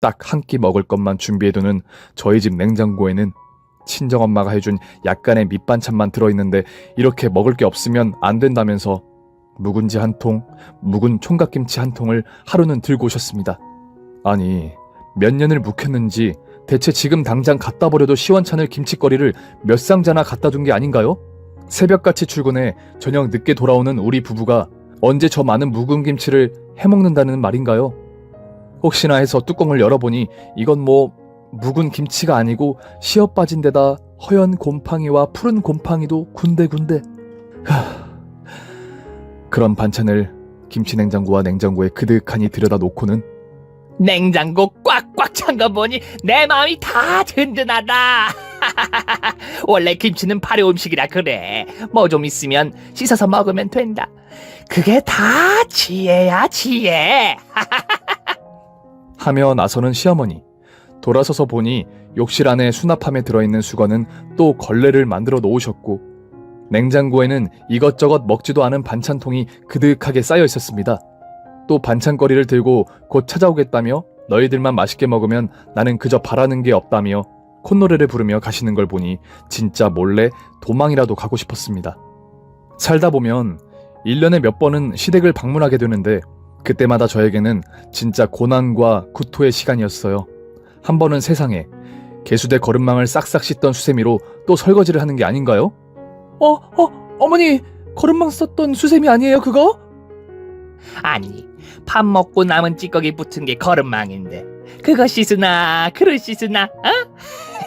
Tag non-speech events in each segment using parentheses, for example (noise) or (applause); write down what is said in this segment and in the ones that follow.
딱 한 끼 먹을 것만 준비해두는 저희 집 냉장고에는 친정엄마가 해준 약간의 밑반찬만 들어있는데 이렇게 먹을 게 없으면 안 된다면서 묵은지 한 통, 묵은 총각김치 한 통을 하루는 들고 오셨습니다. 아니, 몇 년을 묵혔는지 대체 지금 당장 갖다 버려도 시원찮을 김치거리를 몇 상자나 갖다 둔게 아닌가요? 새벽같이 출근해 저녁 늦게 돌아오는 우리 부부가 언제 저 많은 묵은 김치를 해먹는다는 말인가요? 혹시나 해서 뚜껑을 열어보니 이건 뭐 묵은 김치가 아니고 시어 빠진 데다 허연 곰팡이와 푸른 곰팡이도 군데군데. 하... 그런 반찬을 김치 냉장고와 냉장고에 그득하니 들여다 놓고는 냉장고 꽉꽉 찬 거 보니 내 마음이 다 든든하다. (laughs) 원래 김치는 발효 음식이라 그래. 뭐 좀 있으면 씻어서 먹으면 된다. 그게 다 지혜야 지혜. (laughs) 하며 나서는 시어머니. 돌아서서 보니 욕실 안에 수납함에 들어있는 수건은 또 걸레를 만들어 놓으셨고 냉장고에는 이것저것 먹지도 않은 반찬통이 그득하게 쌓여 있었습니다. 또 반찬거리를 들고 곧 찾아오겠다며 너희들만 맛있게 먹으면 나는 그저 바라는 게 없다며 콧노래를 부르며 가시는 걸 보니 진짜 몰래 도망이라도 가고 싶었습니다. 살다 보면 1년에 몇 번은 시댁을 방문하게 되는데 그때마다 저에게는 진짜 고난과 구토의 시간이었어요. 한 번은 세상에 개수대 거름망을 싹싹 씻던 수세미로 또 설거지를 하는 게 아닌가요? 어, 어, 어머니, 거름망 썼던 수세미 아니에요, 그거? 아니 밥 먹고 남은 찌꺼기 붙은 게 거름망인데 그거 씻으나 그릇 씻으나 어?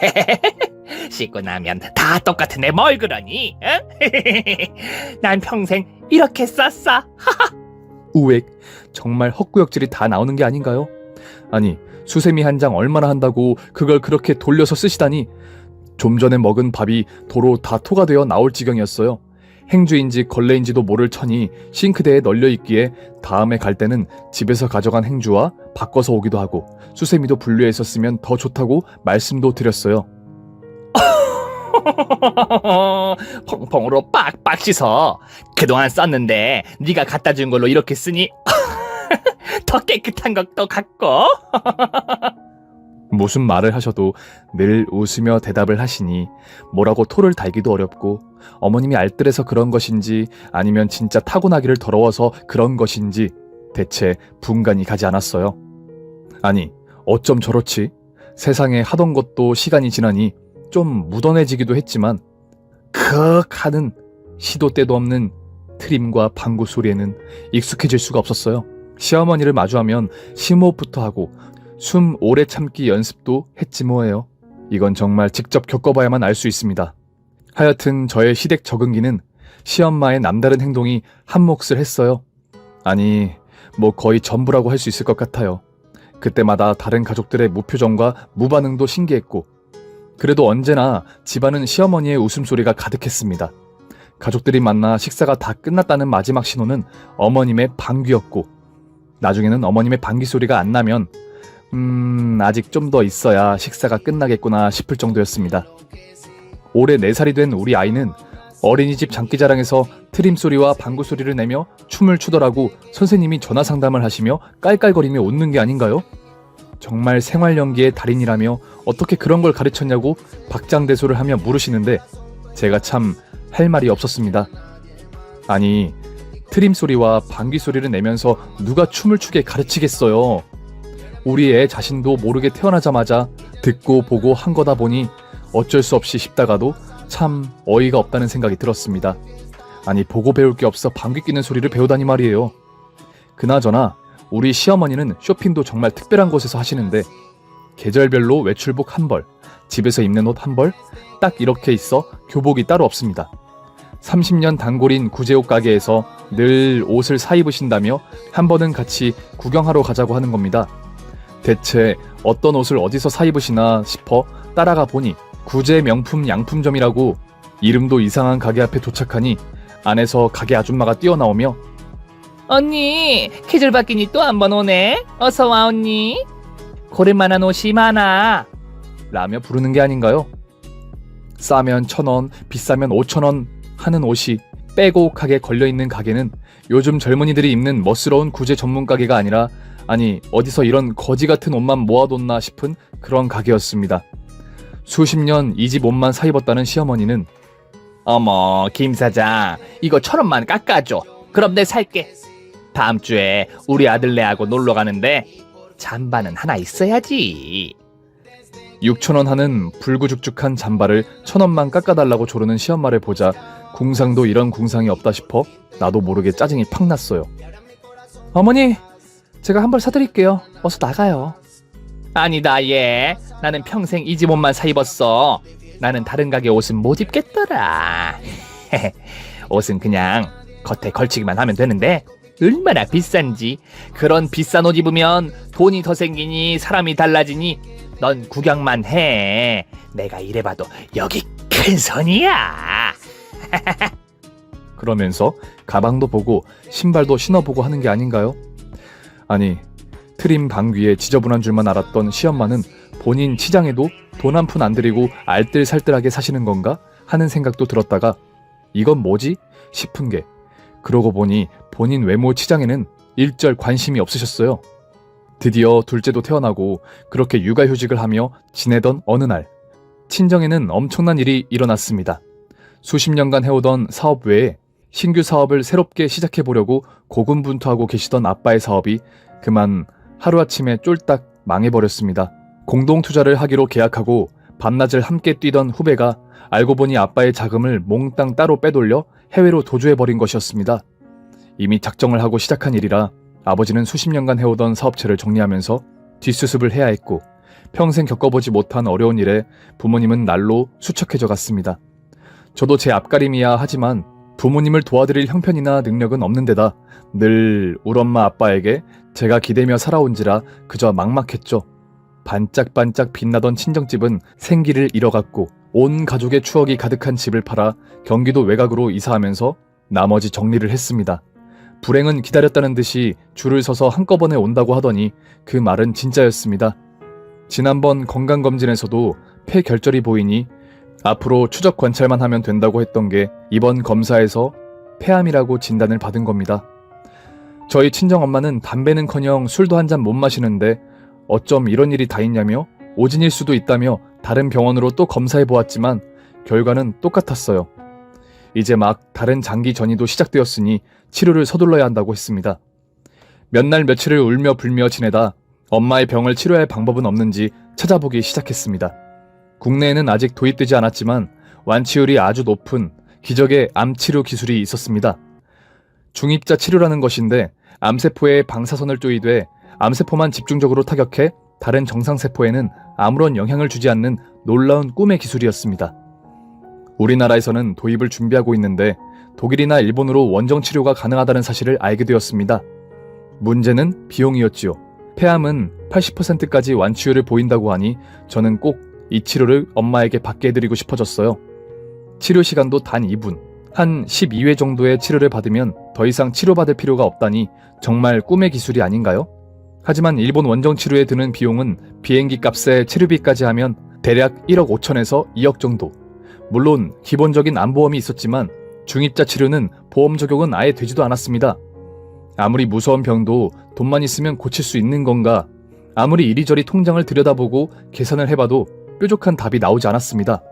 (laughs) 씻고 나면 다 똑같은데 뭘 그러니? 어? (laughs) 난 평생 이렇게 썼어. (laughs) 우액, 정말 헛구역질이 다 나오는 게 아닌가요? 아니, 수세미 한 장 얼마나 한다고 그걸 그렇게 돌려서 쓰시다니 좀 전에 먹은 밥이 도로 다 토가 되어 나올 지경이었어요. 행주인지 걸레인지도 모를 천이 싱크대에 널려 있기에 다음에 갈 때는 집에서 가져간 행주와 바꿔서 오기도 하고 수세미도 분류해서 쓰면 더 좋다고 말씀도 드렸어요. (laughs) 펑펑으로 빡빡 씻어. 그동안 썼는데 네가 갖다 준 걸로 이렇게 쓰니 (laughs) (laughs) 더 깨끗한 것도 같고. (laughs) 무슨 말을 하셔도 늘 웃으며 대답을 하시니 뭐라고 토를 달기도 어렵고 어머님이 알뜰해서 그런 것인지 아니면 진짜 타고나기를 더러워서 그런 것인지 대체 분간이 가지 않았어요. 아니, 어쩜 저렇지? 세상에 하던 것도 시간이 지나니 좀 묻어내지기도 했지만 크윽 하는 시도 때도 없는 트림과 방구 소리에는 익숙해질 수가 없었어요. 시어머니를 마주하면 심호흡부터 하고 숨 오래 참기 연습도 했지 뭐예요. 이건 정말 직접 겪어봐야만 알 수 있습니다. 하여튼 저의 시댁 적응기는 시엄마의 남다른 행동이 한몫을 했어요. 아니, 뭐 거의 전부라고 할 수 있을 것 같아요. 그때마다 다른 가족들의 무표정과 무반응도 신기했고, 그래도 언제나 집안은 시어머니의 웃음소리가 가득했습니다. 가족들이 만나 식사가 다 끝났다는 마지막 신호는 어머님의 방귀였고, 나중에는 어머님의 방귀 소리가 안 나면 음, 아직 좀 더 있어야 식사가 끝나겠구나 싶을 정도였습니다. 올해 4살이 된 우리 아이는 어린이집 장기자랑에서 트림 소리와 방구 소리를 내며 춤을 추더라고 선생님이 전화 상담을 하시며 깔깔거리며 웃는 게 아닌가요? 정말 생활 연기의 달인이라며 어떻게 그런 걸 가르쳤냐고 박장대소를 하며 물으시는데 제가 참 할 말이 없었습니다. 아니, 트림 소리와 방귀 소리를 내면서 누가 춤을 추게 가르치겠어요? 우리 애 자신도 모르게 태어나자마자 듣고 보고 한 거다 보니 어쩔 수 없이 싶다가도 참 어이가 없다는 생각이 들었습니다. 아니 보고 배울 게 없어 방귀 뀌는 소리를 배우다니 말이에요. 그나저나 우리 시어머니는 쇼핑도 정말 특별한 곳에서 하시는데 계절별로 외출복 한 벌, 집에서 입는 옷 한 벌, 딱 이렇게 있어 교복이 따로 없습니다. 30년 단골인 구제옷 가게에서 늘 옷을 사 입으신다며 한 번은 같이 구경하러 가자고 하는 겁니다. 대체 어떤 옷을 어디서 사 입으시나 싶어 따라가 보니 구제 명품 양품점이라고 이름도 이상한 가게 앞에 도착하니 안에서 가게 아줌마가 뛰어나오며 언니 계절 바뀌니 또 한 번 오네. 어서 와 언니. 고를만한 옷이 많아. 라며 부르는 게 아닌가요? 싸면 천 원, 비싸면 오천 원 하는 옷이 빼곡하게 걸려있는 가게는 요즘 젊은이들이 입는 멋스러운 구제 전문 가게가 아니라 아니, 어디서 이런 거지 같은 옷만 모아뒀나 싶은 그런 가게였습니다. 수십 년 이 집 옷만 사 입었다는 시어머니는 어머, 김 사장, 이거 천 원만 깎아줘. 그럼 내 살게. 다음 주에 우리 아들네하고 놀러 가는데 잠바는 하나 있어야지. 6천 원 하는 불구죽죽한 잠바를 천 원만 깎아달라고 조르는 시엄마를 보자 궁상도 이런 궁상이 없다 싶어 나도 모르게 짜증이 팍 났어요. 어머니, 제가 한 벌 사드릴게요. 어서 나가요. 아니다, 얘. 나는 평생 이 집 옷만 사 입었어. 나는 다른 가게 옷은 못 입겠더라. (laughs) 옷은 그냥 겉에 걸치기만 하면 되는데 얼마나 비싼지. 그런 비싼 옷 입으면 돈이 더 생기니 사람이 달라지니 넌 구경만 해. 내가 이래봐도 여기 큰 선이야. (laughs) 그러면서 가방도 보고 신발도 신어보고 하는 게 아닌가요? 아니, 트림 방귀에 지저분한 줄만 알았던 시엄마는 본인 치장에도 돈 한 푼 안 들이고 알뜰살뜰하게 사시는 건가 하는 생각도 들었다가 이건 뭐지 싶은 게 그러고 보니 본인 외모 치장에는 일절 관심이 없으셨어요. 드디어 둘째도 태어나고 그렇게 육아휴직을 하며 지내던 어느 날 친정에는 엄청난 일이 일어났습니다. 수십 년간 해오던 사업 외에 신규 사업을 새롭게 시작해 보려고 고군분투하고 계시던 아빠의 사업이 그만 하루아침에 쫄딱 망해버렸습니다. 공동 투자를 하기로 계약하고 밤낮을 함께 뛰던 후배가 알고 보니 아빠의 자금을 몽땅 따로 빼돌려 해외로 도주해버린 것이었습니다. 이미 작정을 하고 시작한 일이라 아버지는 수십 년간 해오던 사업체를 정리하면서 뒷수습을 해야 했고 평생 겪어보지 못한 어려운 일에 부모님은 날로 수척해져 갔습니다. 저도 제 앞가림이야 하지만 부모님을 도와드릴 형편이나 능력은 없는 데다 늘 울엄마 아빠에게 제가 기대며 살아온지라 그저 막막했죠. 반짝반짝 빛나던 친정집은 생기를 잃어갔고 온 가족의 추억이 가득한 집을 팔아 경기도 외곽으로 이사하면서 나머지 정리를 했습니다. 불행은 기다렸다는 듯이 줄을 서서 한꺼번에 온다고 하더니 그 말은 진짜였습니다. 지난번 건강검진에서도 폐결절이 보이니 앞으로 추적 관찰만 하면 된다고 했던 게 이번 검사에서 폐암이라고 진단을 받은 겁니다. 저희 친정엄마는 담배는커녕 술도 한 잔 못 마시는데 어쩜 이런 일이 다 있냐며 오진일 수도 있다며 다른 병원으로 또 검사해 보았지만 결과는 똑같았어요. 이제 막 다른 장기 전이도 시작되었으니 치료를 서둘러야 한다고 했습니다. 몇 날 며칠을 울며 불며 지내다 엄마의 병을 치료할 방법은 없는지 찾아보기 시작했습니다. 국내에는 아직 도입되지 않았지만 완치율이 아주 높은 기적의 암 치료 기술이 있었습니다. 중입자 치료라는 것인데 암세포에 방사선을 쪼이되 암세포만 집중적으로 타격해 다른 정상세포에는 아무런 영향을 주지 않는 놀라운 꿈의 기술이었습니다. 우리나라에서는 도입을 준비하고 있는데 독일이나 일본으로 원정 치료가 가능하다는 사실을 알게 되었습니다. 문제는 비용이었지요. 폐암은 80%까지 완치율을 보인다고 하니 저는 꼭 이 치료를 엄마에게 받게 해드리고 싶어졌어요. 치료 시간도 단 2분. 한 12회 정도의 치료를 받으면 더 이상 치료받을 필요가 없다니 정말 꿈의 기술이 아닌가요? 하지만 일본 원정 치료에 드는 비용은 비행기 값에 치료비까지 하면 대략 1억 5천에서 2억 정도. 물론 기본적인 암보험이 있었지만 중입자 치료는 보험 적용은 아예 되지도 않았습니다. 아무리 무서운 병도 돈만 있으면 고칠 수 있는 건가? 아무리 이리저리 통장을 들여다보고 계산을 해봐도 뾰족한 답이 나오지 않았습니다.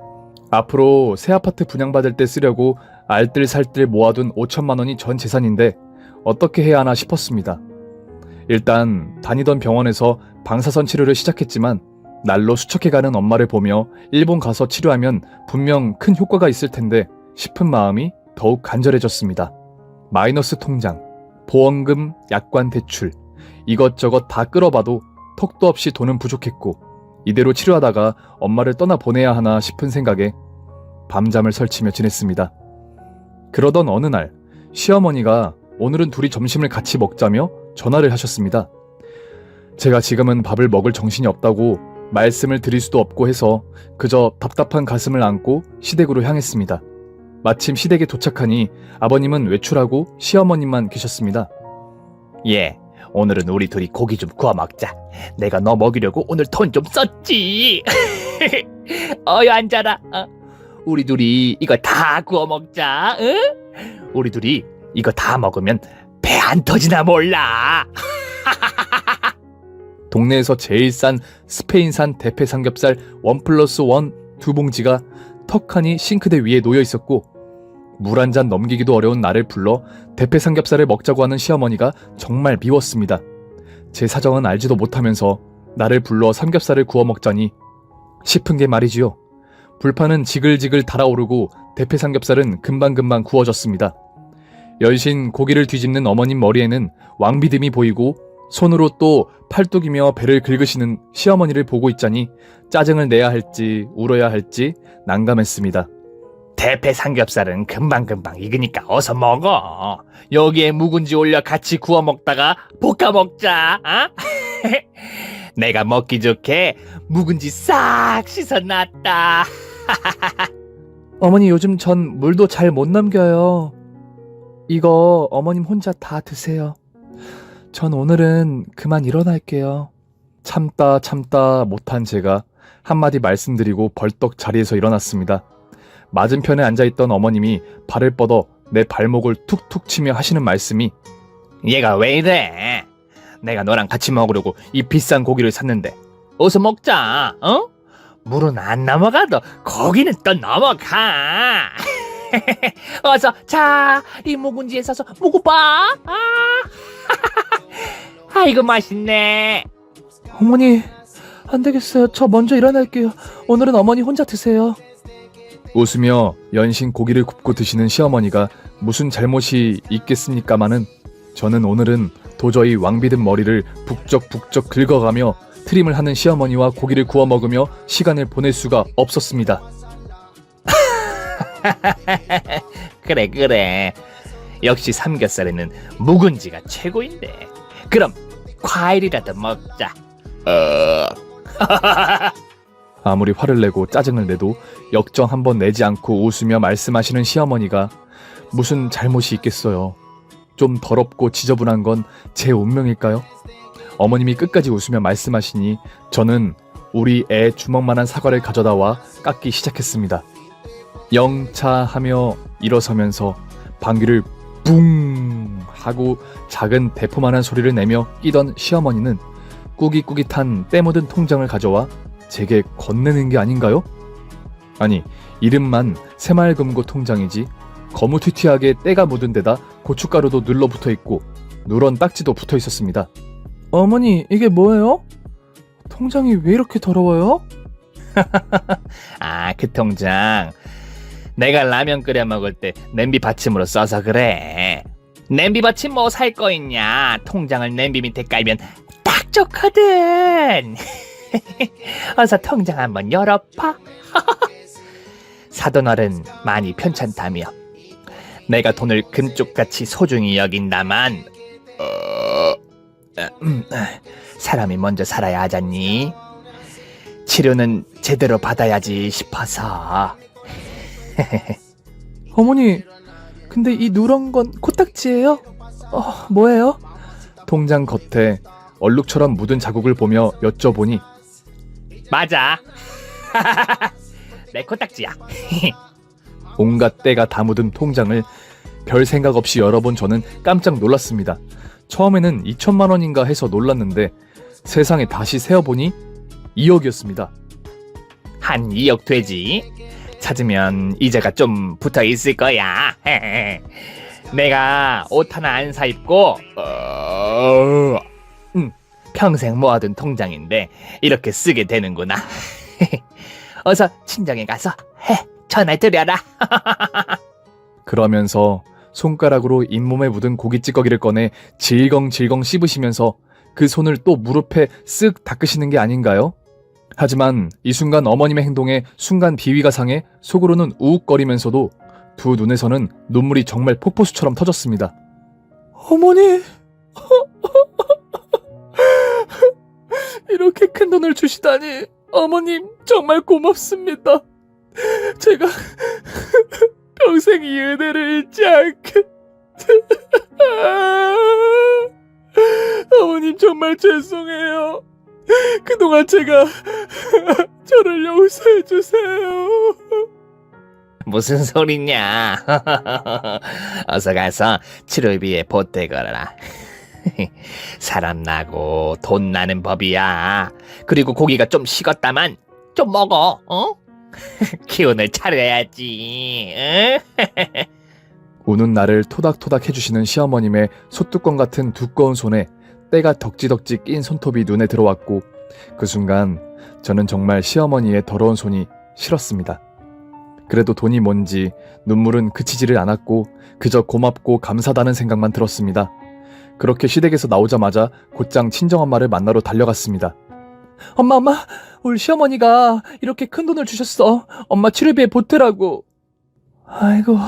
앞으로 새 아파트 분양받을 때 쓰려고 알뜰살뜰 모아둔 5천만 원이 전 재산인데 어떻게 해야 하나 싶었습니다. 일단 다니던 병원에서 방사선 치료를 시작했지만 날로 수척해가는 엄마를 보며 일본 가서 치료하면 분명 큰 효과가 있을 텐데 싶은 마음이 더욱 간절해졌습니다. 마이너스 통장, 보험금, 약관 대출, 이것저것 다 끌어봐도 턱도 없이 돈은 부족했고 이대로 치료하다가 엄마를 떠나 보내야 하나 싶은 생각에 밤잠을 설치며 지냈습니다. 그러던 어느 날 시어머니가 오늘은 둘이 점심을 같이 먹자며 전화를 하셨습니다. 제가 지금은 밥을 먹을 정신이 없다고 말씀을 드릴 수도 없고 해서 그저 답답한 가슴을 안고 시댁으로 향했습니다. 마침 시댁에 도착하니 아버님은 외출하고 시어머님만 계셨습니다. 예, 오늘은 우리 둘이 고기 좀 구워 먹자. 내가 너 먹이려고 오늘 돈 좀 썼지. (laughs) 어여 앉아라. 어? 우리 둘이 이거 다 구워 먹자. 응? 우리 둘이 이거 다 먹으면 배 안 터지나 몰라. (laughs) 동네에서 제일 싼 스페인산 대패 삼겹살 원 플러스 원 두 봉지가 턱하니 싱크대 위에 놓여 있었고 물 한 잔 넘기기도 어려운 나를 불러 대패 삼겹살을 먹자고 하는 시어머니가 정말 미웠습니다. 제 사정은 알지도 못하면서 나를 불러 삼겹살을 구워 먹자니 싶은 게 말이지요. 불판은 지글지글 달아오르고 대패 삼겹살은 금방금방 구워졌습니다. 열신 고기를 뒤집는 어머님 머리에는 왕비듬이 보이고 손으로 또 팔뚝이며 배를 긁으시는 시어머니를 보고 있자니 짜증을 내야 할지 울어야 할지 난감했습니다. 대패 삼겹살은 금방금방 익으니까 어서 먹어. 여기에 묵은지 올려 같이 구워 먹다가 볶아 먹자. 아? (laughs) 내가 먹기 좋게 묵은지 싹 씻어놨다. (laughs) 어머니 요즘 전 물도 잘 못 넘겨요. 이거 어머님 혼자 다 드세요. 전 오늘은 그만 일어날게요. 참다 참다 못한 제가 한마디 말씀드리고 벌떡 자리에서 일어났습니다. 맞은편에 앉아있던 어머님이 발을 뻗어 내 발목을 툭툭 치며 하시는 말씀이 얘가 왜 이래? 내가 너랑 같이 먹으려고 이 비싼 고기를 샀는데 어서 먹자. 어? 물은 안 넘어가도 고기는 또 넘어가. (laughs) 어서 자, 이 묵은지에 싸서 먹어봐. 아, (laughs) 아이고 맛있네. 어머니 안 되겠어요. 저 먼저 일어날게요. 오늘은 어머니 혼자 드세요. 웃으며 연신 고기를 굽고 드시는 시어머니가 무슨 잘못이 있겠습니까마는 저는 오늘은 도저히 왕비든 머리를 북적북적 긁어가며 트림을 하는 시어머니와 고기를 구워 먹으며 시간을 보낼 수가 없었습니다. (laughs) 그래 그래. 역시 삼겹살에는 묵은지가 최고인데. 그럼 과일이라도 먹자. 어. (laughs) 아무리 화를 내고 짜증을 내도 역정 한번 내지 않고 웃으며 말씀하시는 시어머니가 무슨 잘못이 있겠어요. 좀 더럽고 지저분한 건 제 운명일까요? 어머님이 끝까지 웃으며 말씀하시니 저는 우리 애 주먹만한 사과를 가져다 와 깎기 시작했습니다. 영차하며 일어서면서 방귀를 뿡 하고 작은 대포만한 소리를 내며 끼던 시어머니는 꾸깃꾸깃한 때 묻은 통장을 가져와 제게 건네는 게 아닌가요? 아니, 이름만 새마을금고 통장이지 거무튀튀하게 때가 묻은 데다 고춧가루도 눌러붙어 있고 누런 딱지도 붙어 있었습니다. 어머니, 이게 뭐예요? 통장이 왜 이렇게 더러워요? (laughs) 아, 그 통장. 내가 라면 끓여 먹을 때 냄비 받침으로 써서 그래. 냄비 받침 뭐 살 거 있냐? 통장을 냄비 밑에 깔면 딱 좋거든. (laughs) (laughs) 어서 통장 한번 열어봐. (laughs) 사돈어른 많이 편찮다며. 내가 돈을 금쪽같이 소중히 여긴다만, 어, 음, 사람이 먼저 살아야 하잖니. 치료는 제대로 받아야지 싶어서. (laughs) 어머니, 근데 이 누런 건 코딱지예요? 어, 뭐예요? 통장 겉에 얼룩처럼 묻은 자국을 보며 여쭤보니 맞아. (laughs) 내 코딱지야. (laughs) 온갖 때가 다 묻은 통장을 별 생각 없이 열어본 저는 깜짝 놀랐습니다. 처음에는 2천만 원인가 해서 놀랐는데 세상에 다시 세어보니 2억이었습니다. 한 2억 되지. 찾으면 이자가 좀 붙어 있을 거야. (laughs) 내가 옷 하나 안 사 입고 어, 음, 평생 모아둔 통장인데 이렇게 쓰게 되는구나. (laughs) 어서 친정에 가서 해 전화 드려라. (laughs) 그러면서 손가락으로 잇몸에 묻은 고기 찌꺼기를 꺼내 질겅질겅 씹으시면서 그 손을 또 무릎에 쓱 닦으시는 게 아닌가요? 하지만 이 순간 어머님의 행동에 순간 비위가 상해 속으로는 우욱거리면서도 두 눈에서는 눈물이 정말 폭포수처럼 터졌습니다. 어머니! 돈을 주시다니 어머님 정말 고맙습니다. 제가 (laughs) 평생 이 은혜를 잊지 않게. 어머님 정말 죄송해요. 그동안 제가 (laughs) 저를 용서해 주세요. 무슨 소리냐? (laughs) 어서 가서 치료비에 보태 걸어라. (laughs) 사람 나고 돈 나는 법이야. 그리고 고기가 좀 식었다만 좀 먹어. 어? (laughs) 기운을 차려야지. 응? (laughs) 우는 나를 토닥토닥 해주시는 시어머님의 소뚜껑 같은 두꺼운 손에 때가 덕지덕지 낀 손톱이 눈에 들어왔고 그 순간 저는 정말 시어머니의 더러운 손이 싫었습니다. 그래도 돈이 뭔지 눈물은 그치지를 않았고 그저 고맙고 감사하다는 생각만 들었습니다. 그렇게 시댁에서 나오자마자 곧장 친정엄마를 만나러 달려갔습니다. 엄마 엄마 우리 시어머니가 이렇게 큰 돈을 주셨어. 엄마 치료비에 보태라고. 아이고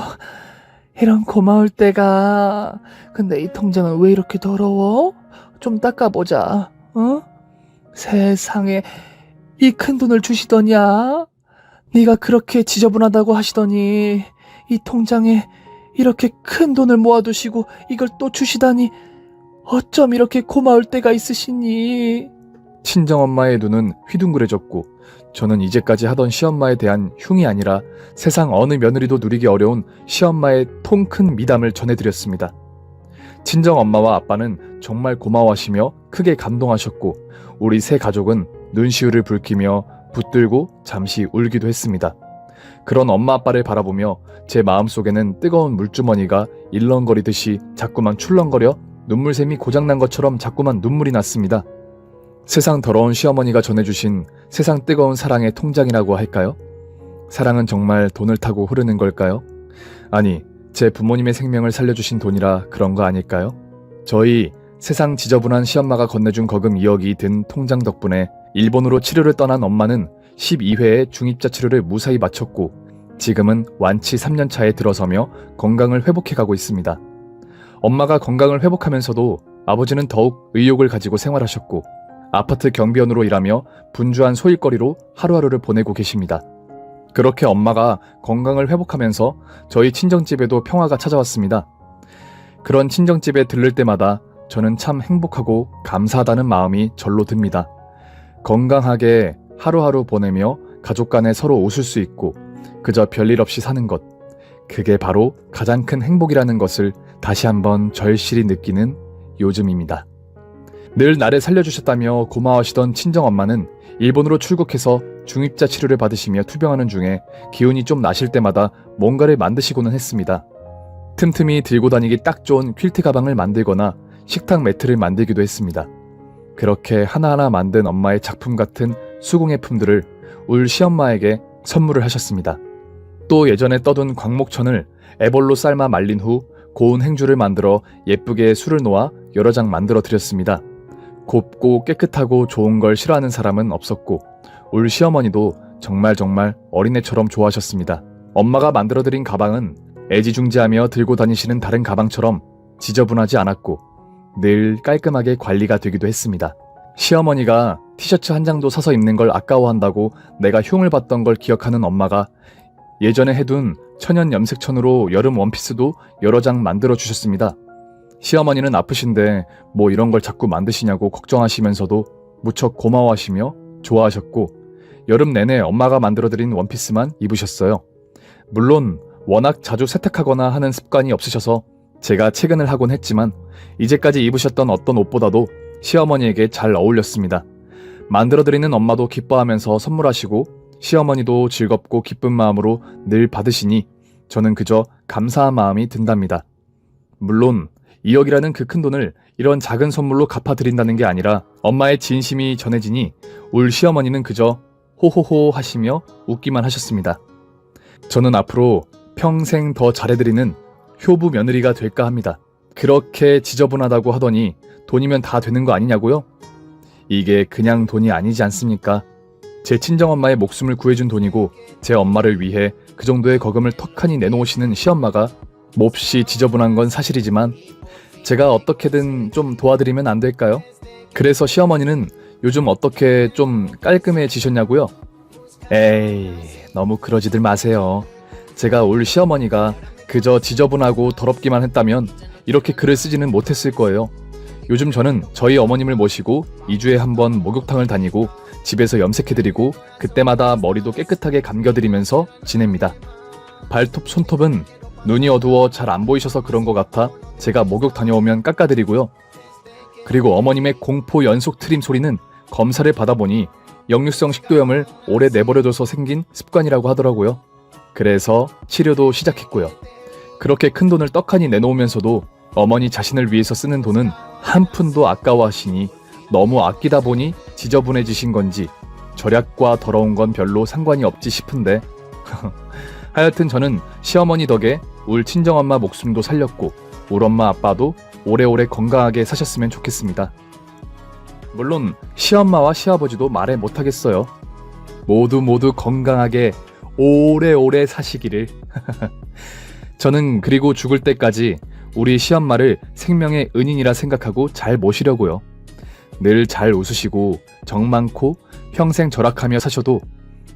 이런 고마울 때가. 근데 이 통장은 왜 이렇게 더러워? 좀 닦아보자. 어? 세상에 이 큰 돈을 주시더냐? 네가 그렇게 지저분하다고 하시더니 이 통장에 이렇게 큰 돈을 모아두시고 이걸 또 주시다니 어쩜 이렇게 고마울 때가 있으시니? 친정엄마의 눈은 휘둥그레졌고 저는 이제까지 하던 시엄마에 대한 흉이 아니라 세상 어느 며느리도 누리기 어려운 시엄마의 통 큰 미담을 전해드렸습니다. 친정 엄마와 아빠는 정말 고마워하시며 크게 감동하셨고 우리 세 가족은 눈시울을 붉히며 붙들고 잠시 울기도 했습니다. 그런 엄마 아빠를 바라보며 제 마음속에는 뜨거운 물주머니가 일렁거리듯이 자꾸만 출렁거려 눈물샘이 고장난 것처럼 자꾸만 눈물이 났습니다. 세상 더러운 시어머니가 전해주신 세상 뜨거운 사랑의 통장이라고 할까요? 사랑은 정말 돈을 타고 흐르는 걸까요? 아니, 제 부모님의 생명을 살려주신 돈이라 그런 거 아닐까요? 저희 세상 지저분한 시엄마가 건네준 거금 2억이 든 통장 덕분에 일본으로 치료를 떠난 엄마는 12회의 중입자 치료를 무사히 마쳤고 지금은 완치 3년차에 들어서며 건강을 회복해가고 있습니다. 엄마가 건강을 회복하면서도 아버지는 더욱 의욕을 가지고 생활하셨고 아파트 경비원으로 일하며 분주한 소일거리로 하루하루를 보내고 계십니다. 그렇게 엄마가 건강을 회복하면서 저희 친정집에도 평화가 찾아왔습니다. 그런 친정집에 들를 때마다 저는 참 행복하고 감사하다는 마음이 절로 듭니다. 건강하게 하루하루 보내며 가족 간에 서로 웃을 수 있고 그저 별일 없이 사는 것. 그게 바로 가장 큰 행복이라는 것을 다시 한번 절실히 느끼는 요즘입니다. 늘 나를 살려주셨다며 고마워하시던 친정엄마는 일본으로 출국해서 중입자 치료를 받으시며 투병하는 중에 기운이 좀 나실 때마다 뭔가를 만드시고는 했습니다. 틈틈이 들고 다니기 딱 좋은 퀼트 가방을 만들거나 식탁 매트를 만들기도 했습니다. 그렇게 하나하나 만든 엄마의 작품 같은 수공예 품들을 울 시엄마에게 선물을 하셨습니다. 또 예전에 떠둔 광목천을 애벌로 삶아 말린 후 고운 행주를 만들어 예쁘게 술을 놓아 여러 장 만들어 드렸습니다. 곱고 깨끗하고 좋은 걸 싫어하는 사람은 없었고 울 시어머니도 정말 정말 어린애처럼 좋아하셨습니다. 엄마가 만들어 드린 가방은 애지중지하며 들고 다니시는 다른 가방처럼 지저분하지 않았고 늘 깔끔하게 관리가 되기도 했습니다. 시어머니가 티셔츠 한 장도 사서 입는 걸 아까워한다고 내가 흉을 봤던 걸 기억하는 엄마가 예전에 해둔 천연 염색천으로 여름 원피스도 여러 장 만들어 주셨습니다. 시어머니는 아프신데 뭐 이런 걸 자꾸 만드시냐고 걱정하시면서도 무척 고마워하시며 좋아하셨고 여름 내내 엄마가 만들어드린 원피스만 입으셨어요. 물론 워낙 자주 세탁하거나 하는 습관이 없으셔서 제가 퇴근을 하곤 했지만 이제까지 입으셨던 어떤 옷보다도 시어머니에게 잘 어울렸습니다. 만들어드리는 엄마도 기뻐하면서 선물하시고 시어머니도 즐겁고 기쁜 마음으로 늘 받으시니 저는 그저 감사한 마음이 든답니다. 물론 2억이라는 그 큰 돈을 이런 작은 선물로 갚아드린다는 게 아니라 엄마의 진심이 전해지니 울 시어머니는 그저 호호호 하시며 웃기만 하셨습니다. 저는 앞으로 평생 더 잘해드리는 효부 며느리가 될까 합니다. 그렇게 지저분하다고 하더니 돈이면 다 되는 거 아니냐고요? 이게 그냥 돈이 아니지 않습니까? 제 친정엄마의 목숨을 구해준 돈이고 제 엄마를 위해 그 정도의 거금을 턱하니 내놓으시는 시엄마가 몹시 지저분한 건 사실이지만 제가 어떻게든 좀 도와드리면 안 될까요? 그래서 시어머니는 요즘 어떻게 좀 깔끔해지셨냐고요? 에이, 너무 그러지들 마세요. 제가 올 시어머니가 그저 지저분하고 더럽기만 했다면 이렇게 글을 쓰지는 못했을 거예요. 요즘 저는 저희 어머님을 모시고 2주에 한 번 목욕탕을 다니고 집에서 염색해드리고 그때마다 머리도 깨끗하게 감겨드리면서 지냅니다. 발톱, 손톱은 눈이 어두워 잘 안 보이셔서 그런 것 같아 제가 목욕 다녀오면 깎아드리고요. 그리고 어머님의 공포 연속 트림 소리는 검사를 받아보니 역류성 식도염을 오래 내버려둬서 생긴 습관이라고 하더라고요. 그래서 치료도 시작했고요. 그렇게 큰 돈을 떡하니 내놓으면서도 어머니 자신을 위해서 쓰는 돈은 한 푼도 아까워하시니 너무 아끼다 보니 지저분해지신 건지 절약과 더러운 건 별로 상관이 없지 싶은데 (laughs) 하여튼 저는 시어머니 덕에 울 친정엄마 목숨도 살렸고 울 엄마 아빠도 오래오래 건강하게 사셨으면 좋겠습니다. 물론 시엄마와 시아버지도 말해 못하겠어요. 모두 모두 건강하게 오래오래 사시기를. (laughs) 저는 그리고 죽을 때까지 우리 시엄마를 생명의 은인이라 생각하고 잘 모시려고요. 늘 잘 웃으시고 정 많고 평생 절약하며 사셔도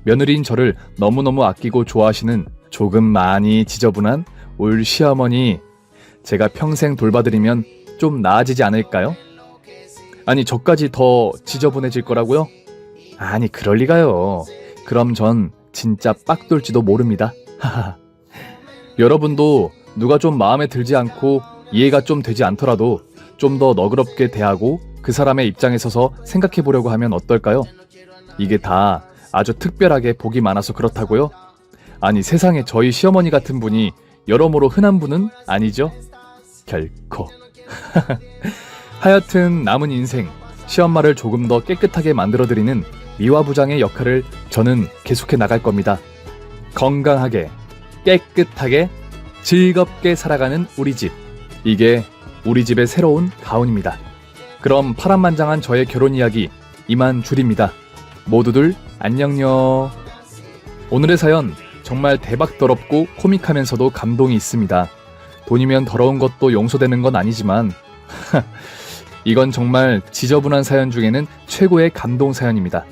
며느리인 저를 너무너무 아끼고 좋아하시는 조금 많이 지저분한 울 시어머니 제가 평생 돌봐드리면 좀 나아지지 않을까요? 아니 저까지 더 지저분해질 거라고요? 아니 그럴 리가요. 그럼 전 진짜 빡 돌지도 모릅니다. 하하. 여러분도 누가 좀 마음에 들지 않고 이해가 좀 되지 않더라도 좀 더 너그럽게 대하고 그 사람의 입장에 서서 생각해 보려고 하면 어떨까요? 이게 다 아주 특별하게 복이 많아서 그렇다고요? 아니 세상에 저희 시어머니 같은 분이 여러모로 흔한 분은 아니죠? 결코. (laughs) 하여튼 남은 인생 시엄마를 조금 더 깨끗하게 만들어드리는 미화 부장의 역할을 저는 계속해 나갈 겁니다. 건강하게, 깨끗하게, 즐겁게 살아가는 우리 집. 이게 우리 집의 새로운 가훈입니다. 그럼 파란만장한 저의 결혼 이야기 이만 줄입니다. 모두들 안녕요. 오늘의 사연 정말 대박 더럽고 코믹하면서도 감동이 있습니다. 돈이면 더러운 것도 용서되는 건 아니지만 (laughs) 이건 정말 지저분한 사연 중에는 최고의 감동 사연입니다.